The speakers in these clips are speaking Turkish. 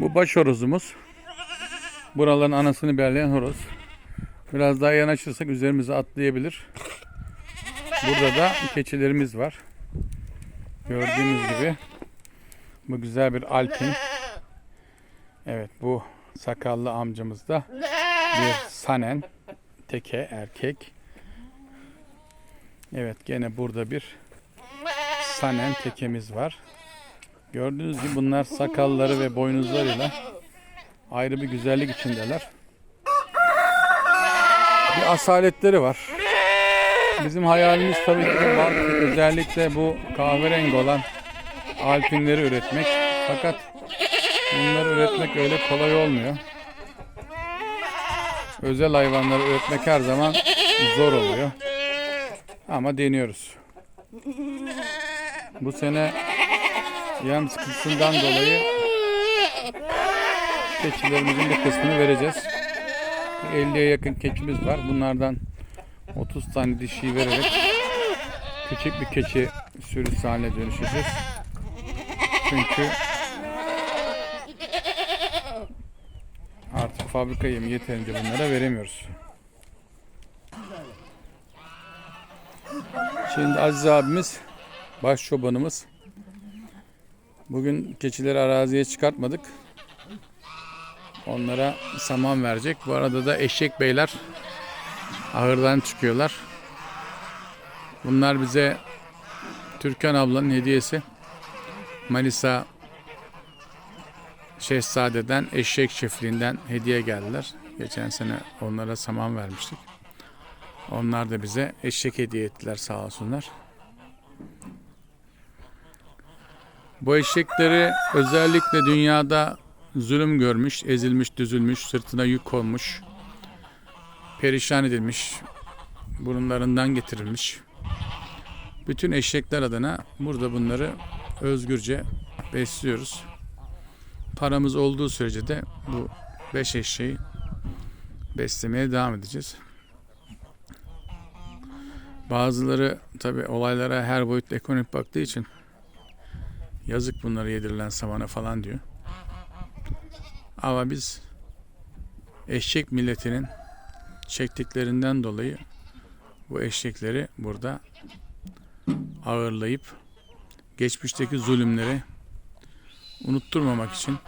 Bu baş horozumuz. Buraların anasını belirleyen horoz. Biraz daha yanaşırsak üzerimize atlayabilir. Burada da keçilerimiz var. Gördüğünüz gibi bu güzel bir alpin. Evet bu sakallı amcamız da bir sanen teke erkek. Evet gene burada bir sanen tekemiz var. Gördüğünüz gibi bunlar sakalları ve boynuzlarıyla ayrı bir güzellik içindeler. Bir asaletleri var. Bizim hayalimiz tabii ki var. özellikle bu kahverengi olan alpinleri üretmek. Fakat bunları üretmek öyle kolay olmuyor. Özel hayvanları üretmek her zaman zor oluyor. Ama deniyoruz. Bu sene yem sıkıntısından dolayı keçilerimizin bir kısmını vereceğiz. 50'ye yakın keçimiz var. Bunlardan 30 tane dişiyi vererek küçük bir keçi sürüsü haline dönüşeceğiz. Çünkü artık fabrika yemi yeterince bunlara veremiyoruz. Şimdi Aziz abimiz baş çobanımız bugün keçileri araziye çıkartmadık. Onlara saman verecek. Bu arada da eşek beyler ahırdan çıkıyorlar. Bunlar bize Türkan ablanın hediyesi. Manisa Şehzade'den eşek çiftliğinden hediye geldiler. Geçen sene onlara saman vermiştik. Onlar da bize eşek hediye ettiler sağ olsunlar. Bu eşekleri özellikle dünyada zulüm görmüş, ezilmiş, düzülmüş, sırtına yük konmuş, perişan edilmiş, burunlarından getirilmiş. Bütün eşekler adına burada bunları özgürce besliyoruz. Paramız olduğu sürece de bu beş eşeği beslemeye devam edeceğiz. Bazıları tabi olaylara her boyutlu ekonomik baktığı için yazık bunları yedirilen samana falan diyor. Ama biz eşek milletinin çektiklerinden dolayı bu eşekleri burada ağırlayıp geçmişteki zulümleri unutturmamak için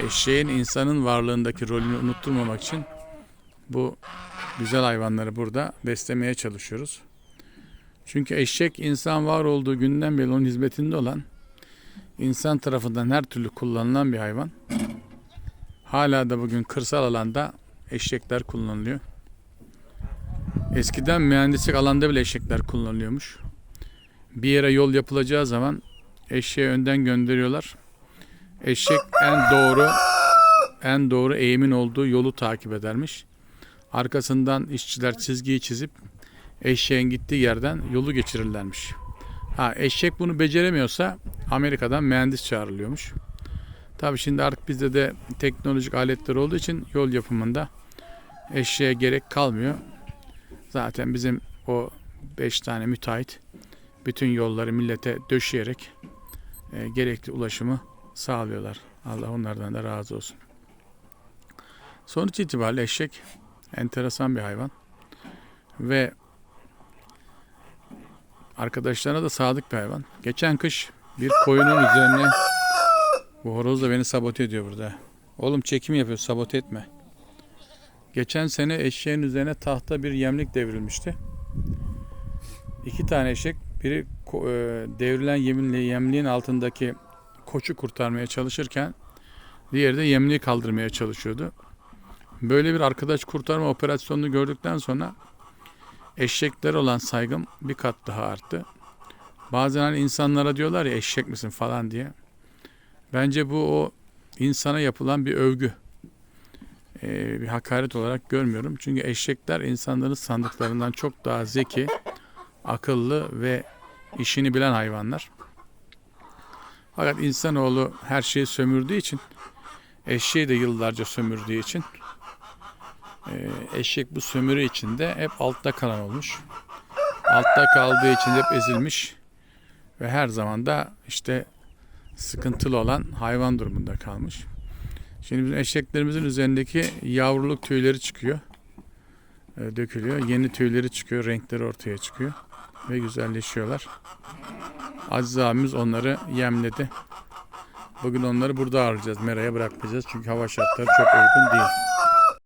eşeğin insanın varlığındaki rolünü unutturmamak için bu güzel hayvanları burada beslemeye çalışıyoruz. Çünkü eşek insan var olduğu günden beri onun hizmetinde olan insan tarafından her türlü kullanılan bir hayvan. Hala da bugün kırsal alanda eşekler kullanılıyor. Eskiden mühendislik alanda bile eşekler kullanılıyormuş. Bir yere yol yapılacağı zaman eşeği önden gönderiyorlar. Eşek en doğru en doğru eğimin olduğu yolu takip edermiş. Arkasından işçiler çizgiyi çizip eşeğin gittiği yerden yolu geçirirlermiş. Ha eşek bunu beceremiyorsa Amerika'dan mühendis çağrılıyormuş. Tabii şimdi artık bizde de teknolojik aletler olduğu için yol yapımında eşeğe gerek kalmıyor. Zaten bizim o 5 tane müteahhit bütün yolları millete döşeyerek e, gerekli ulaşımı sağlıyorlar. Allah onlardan da razı olsun. Sonuç itibariyle eşek enteresan bir hayvan ve arkadaşlarına da sadık bir hayvan. Geçen kış bir koyunun üzerine bu horoz da beni sabote ediyor burada. Oğlum çekim yapıyor sabote etme. Geçen sene eşeğin üzerine tahta bir yemlik devrilmişti. İki tane eşek biri e, devrilen yeminle yemliğin altındaki koçu kurtarmaya çalışırken diğeri de yemliği kaldırmaya çalışıyordu. Böyle bir arkadaş kurtarma operasyonunu gördükten sonra eşekler olan saygım bir kat daha arttı. Bazen hani insanlara diyorlar ya eşek misin falan diye. Bence bu o insana yapılan bir övgü. Ee, bir hakaret olarak görmüyorum. Çünkü eşekler insanların sandıklarından çok daha zeki, akıllı ve işini bilen hayvanlar. Fakat insanoğlu her şeyi sömürdüğü için, eşeği de yıllarca sömürdüğü için e, eşek bu sömürü içinde hep altta kalan olmuş. Altta kaldığı için hep ezilmiş ve her zaman da işte sıkıntılı olan hayvan durumunda kalmış. Şimdi bizim eşeklerimizin üzerindeki yavruluk tüyleri çıkıyor. Ee, dökülüyor. Yeni tüyleri çıkıyor. Renkleri ortaya çıkıyor. Ve güzelleşiyorlar. Aziz abimiz onları yemledi. Bugün onları burada ağırlayacağız. Meraya bırakmayacağız. Çünkü hava şartları çok uygun değil.